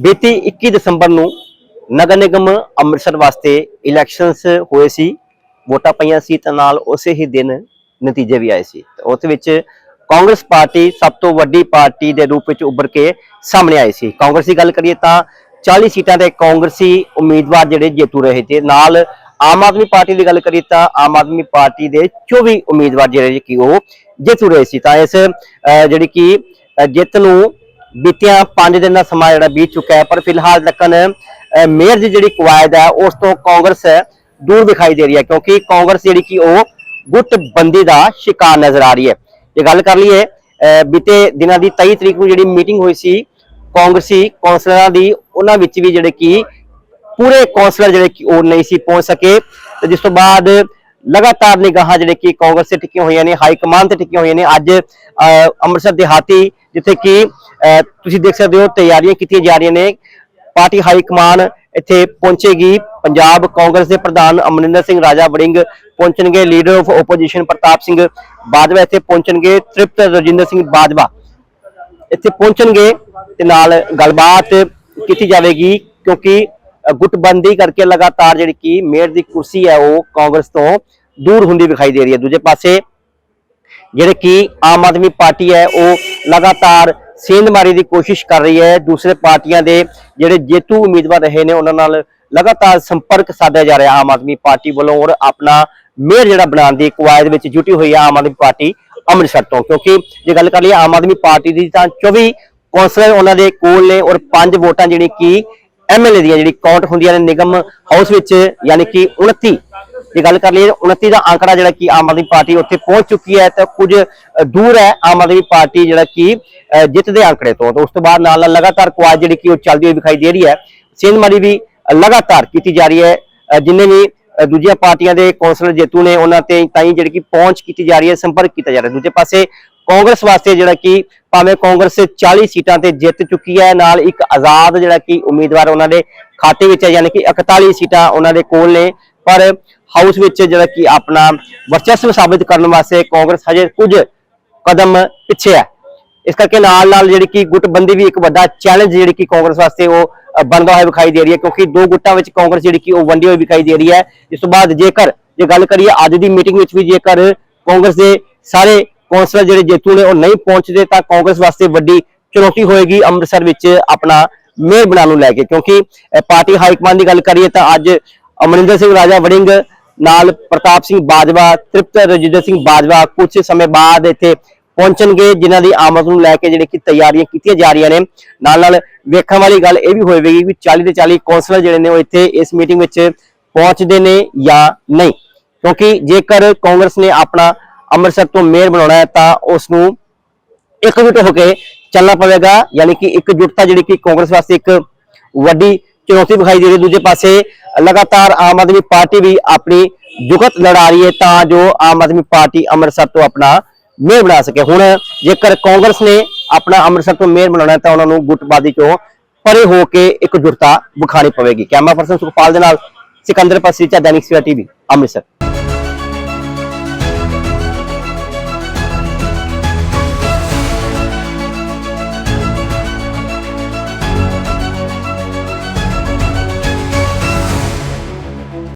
ਬੀਤੀ 21 ਦਸੰਬਰ ਨੂੰ ਨਗਰ ਨਿਗਮ ਅੰਮ੍ਰਿਤਸਰ ਵਾਸਤੇ ਇਲੈਕਸ਼ਨਸ ਹੋਏ ਸੀ, ਵੋਟਾਂ ਪਈਆਂ ਸੀ ਤੇ ਨਾਲ ਉਸੇ ਹੀ ਦਿਨ ਨਤੀਜੇ ਵੀ ਆਏ ਸੀ। ਉਸ ਵਿੱਚ ਕਾਂਗਰਸ ਪਾਰਟੀ ਸਭ ਤੋਂ ਵੱਡੀ ਪਾਰਟੀ ਦੇ ਰੂਪ ਵਿੱਚ ਉੱਭਰ ਕੇ ਸਾਹਮਣੇ ਆਈ ਸੀ। ਕਾਂਗਰਸ ਦੀ ਗੱਲ ਕਰੀਏ ਤਾਂ 40 ਸੀਟਾਂ ਤੇ ਕਾਂਗਰਸੀ ਉਮੀਦਵਾਰ ਜਿਹੜੇ ਜੇਤੂ ਰਹੇ ਤੇ ਨਾਲ ਆਮ ਆਦਮੀ ਪਾਰਟੀ ਦੀ ਗੱਲ ਕਰੀਏ ਤਾਂ ਆਮ ਆਦਮੀ ਪਾਰਟੀ ਦੇ 24 ਉਮੀਦਵਾਰ ਜਿਹੜੇ ਕਿ ਉਹ ਜੇਤੂ ਰਹੇ ਸੀ। ਤਾਂ ਇਸ ਜਿਹੜੀ ਕਿ ਜਿੱਤ ਨੂੰ ਬੀਤਿਆਂ 5 ਦਿਨ ਦਾ ਸਮਾਂ ਜਿਹੜਾ ਬੀਤ ਚੁੱਕਾ ਹੈ ਪਰ ਫਿਲਹਾਲ ਤੱਕਨ ਮੇਅਰ ਦੀ ਜਿਹੜੀ ਕਵਾਇਦ ਹੈ ਉਸ ਤੋਂ ਕਾਂਗਰਸ ਦੂਰ ਦਿਖਾਈ ਦੇ ਰਹੀ ਹੈ ਕਿਉਂਕਿ ਕਾਂਗਰਸ ਜਿਹੜੀ ਕਿ ਉਹ ਗੁੱਟਬੰਦੀ ਦਾ ਸ਼ਿਕਾਰ ਨਜ਼ਰ ਆ ਰਹੀ ਹੈ। ਜੇ ਗੱਲ ਕਰ ਲਈਏ ਬੀਤੇ ਦਿਨਾਂ ਦੀ 23 ਤਰੀਕ ਨੂੰ ਜਿਹੜੀ ਮੀਟਿੰਗ ਹੋਈ ਸੀ ਕਾਂਗਰਸੀ ਕੌਂਸਲਰਾਂ ਦੀ ਉਹਨਾਂ ਵਿੱਚ ਵੀ ਜਿਹੜੇ ਕਿ ਪੂਰੇ ਕੌਂਸਲਰ ਜਿਹੜੇ ਕਿ ਉਹ ਨਹੀਂ ਸੀ ਪਹੁੰਚ ਸਕੇ। ਤੇ ਜਿਸ ਤੋਂ ਬਾਅਦ ਲਗਾਤਾਰ ਨਿਗਾਹਾਂ ਜਿਹੜੇ ਕਿ ਕਾਂਗਰਸ ਤੇ ਟਿਕੀਆਂ ਹੋਈਆਂ ਨੇ ਹਾਈ ਕਮਾਂਡ ਤੇ ਟਿਕੀਆਂ ਹੋਈਆਂ ਨੇ ਅੱਜ ਅਹ, ਅੰਮ੍ਰਿਤਸਰ ਦਿਹਾਤੀ ਜਿੱਥੇ ਕਿ ਤੁਸੀਂ ਦੇਖ ਸਕਦੇ ਹੋ ਤਿਆਰੀਆਂ ਕੀਤੀਆਂ ਜਾ ਰਹੀਆਂ ਨੇ। ਪਾਰਟੀ ਹਾਈ ਕਮਾਨ ਇੱਥੇ ਪਹੁੰਚੇਗੀ। ਪੰਜਾਬ ਕਾਂਗਰਸ ਦੇ ਪ੍ਰਧਾਨ Amarinder Singh Raja Warring ਪਹੁੰਚਣਗੇ। Leader of opposition Partap Singh Bajwa ਇੱਥੇ ਪਹੁੰਚਣਗੇ। ਤ੍ਰਿਪਤ ਰਜਿੰਦਰ ਸਿੰਘ ਬਾਜਵਾ ਇੱਥੇ ਪਹੁੰਚਣਗੇ ਤੇ ਨਾਲ ਗੱਲਬਾਤ ਕੀਤੀ ਜਾਵੇਗੀ ਕਿਉਂਕਿ ਅ, ਗੁੱਟਬੰਦੀ ਕਰਕੇ ਲਗਾਤਾਰ ਜਿਹੜੀ ਕਿ ਮੇਅਰ ਦੀ ਕੁਰਸੀ ਹੈ ਉਹ ਕਾਂਗਰਸ ਤੋਂ ਦੂਰ ਹੁੰਦੀ ਵਿਖਾਈ ਦੇ ਰਹੀ ਹੈ। ਦੂਜੇ ਪਾਸੇ ਜਿਹੜੇ ਕਿ ਆਮ ਆਦਮੀ ਪਾਰਟੀ ਹੈ ਉਹ ਲਗਾਤਾਰ ਸੇਂਧਮਾਰੀ ਦੀ ਕੋਸ਼ਿਸ਼ ਕਰ ਰਹੀ ਹੈ। ਦੂਸਰੇ ਪਾਰਟੀਆਂ ਦੇ ਜਿਹੜੇ ਜੇਤੂ ਉਮੀਦਵਾਰ ਰਹੇ ਨੇ, ਉਹਨਾਂ ਨਾਲ ਲਗਾਤਾਰ ਸੰਪਰਕ ਸਾਧਿਆ ਜਾ ਰਿਹਾ ਆਮ ਆਦਮੀ ਪਾਰਟੀ ਵੱਲੋਂ ਔਰ ਆਪਣਾ ਮੇਅਰ ਜਿਹੜਾ ਬਣਾਉਣ ਦੀ ਕਵਾਇਦ ਵਿੱਚ ਜੁਟੀ ਹੋਈ ਹੈ ਆਮ ਆਦਮੀ ਪਾਰਟੀ ਅੰਮ੍ਰਿਤਸਰ ਤੋਂ। ਕਿਉਂਕਿ ਜੇ ਗੱਲ ਕਰ ਲਈਏ ਆਮ ਆਦਮੀ ਪਾਰਟੀ ਦੀ ਤਾਂ 24 ਕੌਂਸਲਰ ਉਹਨਾਂ ਦੇ ਕੋਲ ਨੇ ਔਰ 5 ਵੋਟਾਂ ਜਿਹੜੀ ਕਿ ਐਮਐਲਏ ਦੀਆਂ ਜਿਹੜੀ ਕਾਊਂਟ ਹੁੰਦੀਆਂ ਨੇ ਨਿਗਮ ਹਾਊਸ ਵਿੱਚ ਯਾਨੀ ਕਿ 29 ਜੇ ਗੱਲ ਕਰ ਲਈਏ 29 ਦਾ ਅੰਕੜਾ ਜਿਹੜਾ ਕਿ ਆਮ ਆਦਮੀ ਪਾਰਟੀ ਉੱਥੇ ਪਹੁੰਚ ਚੁੱਕੀ ਹੈ ਤਾਂ ਕੁਝ ਦੂਰ ਹੈ ਆਮ ਆਦਮੀ ਪਾਰਟੀ ਜਿਹੜਾ ਕਿ ਜਿੱਤ ਦੇ ਅੰਕੜੇ ਤੋਂ। ਉਸ ਤੋਂ ਬਾਅਦ ਨਾਲ ਨਾਲ ਲਗਾਤਾਰ ਕੁਆਜ ਜਿਹੜੀ ਕਿ ਉਹ ਚੱਲਦੀ ਹੋਈ ਦਿਖਾਈ ਦੇ ਰਹੀ ਹੈ। ਸੇਂਧਮਾਰੀ ਵੀ ਲਗਾਤਾਰ ਕੀਤੀ ਜਾ ਰਹੀ ਹੈ। ਜਿੰਨੇ ਵੀ ਦੂਜੀਆਂ ਪਾਰਟੀਆਂ ਦੇ ਕੌਂਸਲਰ ਜੇਤੂ ਨੇ ਉਹਨਾਂ ਤੇ ਤਾਈ ਜਿਹੜੀ ਕਿ ਪਹੁੰਚ ਕੀਤੀ ਜਾ ਰਹੀ ਹੈ, ਸੰਪਰਕ ਕੀਤਾ ਜਾ ਰਿਹਾ ਦੂਜੇ ਪਾਸੇ ਕਾਂਗਰਸ ਵਾਸਤੇ ਜਿਹੜਾ ਕਿ ਭਾਵੇਂ ਕਾਂਗਰਸ 40 ਸੀਟਾਂ ਤੇ ਜਿੱਤ ਚੁੱਕੀ ਹੈ, ਨਾਲ ਇੱਕ ਆਜ਼ਾਦ ਜਿਹੜਾ ਕਿ ਉਮੀਦਵਾਰ ਉਹਨਾਂ ਦੇ ਖਾਤੇ ਵਿੱਚ ਹੈ, ਯਾਨੀ ਕਿ 41 ਸੀਟਾਂ ਉਹਨਾਂ ਦੇ ਕੋਲ ਨੇ। ਪਰ ਹਾਊਸ ਵਿੱਚ ਜਿਹੜਾ ਕਿ ਆਪਣਾ ਵਰਚਸਵ ਸਾਬਿਤ ਕਰਨ ਵਾਸਤੇ ਕਾਂਗਰਸ ਹਜੇ ਕੁਝ ਕਦਮ ਪਿੱਛੇ ਹੈ। ਇਸ ਕਰਕੇ ਨਾਲ ਨਾਲ ਜਿਹੜੀ ਕਿ ਗੁੱਟਬੰਦੀ ਵੀ ਇੱਕ ਵੱਡਾ ਚੈਲੰਜ ਜਿਹੜੀ ਕਿ ਕਾਂਗਰਸ ਵਾਸਤੇ ਉਹ ਬਣਦਾ ਹੋਇਆ ਵਿਖਾਈ ਦੇ ਰਹੀ ਹੈ ਕਿਉਂਕਿ ਦੋ ਗੁੱਟਾਂ ਵਿੱਚ ਕਾਂਗਰਸ ਜਿਹੜੀ ਕਿ ਉਹ ਵੰਡੀ ਹੋਈ ਵਿਖਾਈ ਦੇ ਰਹੀ ਹੈ। ਇਸ ਤੋਂ ਬਾਅਦ ਜੇਕਰ ਜੇ ਗੱਲ ਕਰੀਏ ਅੱਜ ਦੀ ਮੀਟਿੰਗ ਵਿੱਚ ਵੀ ਜੇਕਰ ਕਾਂਗਰਸ ਦੇ ਸਾਰੇ ਕੌਂਸਲਰ ਜਿਹੜੇ ਜੇਤੂ ਨੇ ਉਹ ਨਹੀਂ ਪਹੁੰਚਦੇ ਤਾਂ ਕਾਂਗਰਸ ਵਾਸਤੇ ਵੱਡੀ ਚੁਣੌਤੀ ਹੋਏਗੀ ਅੰਮ੍ਰਿਤਸਰ ਵਿੱਚ ਆਪਣਾ ਮੇਅਰ ਬਣਾਉਣ ਨੂੰ ਲੈ ਕੇ। ਕਿਉਂਕਿ ਪਾਰਟੀ ਹਾਈਕਮਾਨ ਦੀ ਗੱਲ ਕਰੀਏ ਤਾਂ ਅੱਜ ਅਮਰਿੰਦਰ ਸਿੰਘ ਰਾਜਾ ਵੜਿੰਗ ਨਾਲ ਪ੍ਰਤਾਪ ਸਿੰਘ ਬਾਜਵਾ, ਤ੍ਰਿਪਤ ਰਜਿੰਦਰ ਸਿੰਘ ਬਾਜਵਾ ਕੁਝ ਸਮੇਂ ਬਾਅਦ ਇੱਥੇ ਪਹੁੰਚਣਗੇ, ਜਿਨ੍ਹਾਂ ਦੀ ਆਮਦ ਨੂੰ ਲੈ ਕੇ ਜਿਹੜੇ ਕਿ ਤਿਆਰੀਆਂ ਕੀਤੀਆਂ ਜਾ ਰਹੀਆਂ ਨੇ। ਨਾਲ ਨਾਲ ਵੇਖਣ ਵਾਲੀ ਗੱਲ ਇਹ ਵੀ ਹੋਵੇਗੀ ਵੀ 40 ਦੇ 40 ਕੌਂਸਲਰ ਜਿਹੜੇ ਨੇ ਉਹ ਇੱਥੇ ਇਸ ਮੀਟਿੰਗ ਵਿੱਚ ਪਹੁੰਚਦੇ ਨੇ ਜਾਂ ਨਹੀਂ। ਕਿਉਂਕਿ ਜੇਕਰ ਕਾਂਗਰਸ ਨੇ ਆਪਣਾ ਅੰਮ੍ਰਿਤਸਰ ਤੋਂ ਮੇਅਰ ਬਣਾਉਣਾ ਹੈ, ਤਾਂ ਉਸ ਨੂੰ ਇਕਜੁੱਟ ਹੋ ਕੇ ਚੱਲਣਾ ਪਵੇਗਾ, ਯਾਨੀ ਕਿ ਇਕਜੁੱਟਤਾ ਜਿਹੜੀ ਕਿ ਕਾਂਗਰਸ ਵਾਸਤੇ ਇੱਕ ਵੱਡੀ ਚੁਣੌਤੀ ਵਿਖਾਈ ਦੇ ਰਹੀ ਹੈ। ਦੂਜੇ ਪਾਸੇ ਲਗਾਤਾਰ ਆਮ ਆਦਮੀ ਪਾਰਟੀ ਵੀ ਆਪਣੀ ਜੁਗਤ ਲੜਾ ਰਹੀ ਹੈ ਤਾਂ ਜੋ ਆਮ ਆਦਮੀ ਪਾਰਟੀ ਅੰਮ੍ਰਿਤਸਰ ਤੋਂ ਆਪਣਾ ਮੇਅਰ ਬਣਾ ਸਕੇ। ਹੁਣ ਜੇਕਰ ਕਾਂਗਰਸ ਨੇ ਆਪਣਾ ਅੰਮ੍ਰਿਤਸਰ ਤੋਂ ਮੇਅਰ ਬਣਾਉਣਾ ਤਾਂ ਉਹਨਾਂ ਨੂੰ ਗੁੱਟਬਾਜ਼ੀ ਚੋਂ ਪਰੇ ਹੋ ਕੇ ਇਕਜੁੱਟਤਾ ਵਿਖਾਣੀ ਪਵੇਗੀ। ਕੈਮਰਾ ਪਰਸਨ ਸੁਖਪਾਲ ਦੇ ਨਾਲ ਸਿਕੰਦਰ ਪਸੀਚਾ ਦੈਨਿਕ ਸਵੇਰਾ ਟੀਵੀ, ਅੰਮ੍ਰਿਤਸਰ।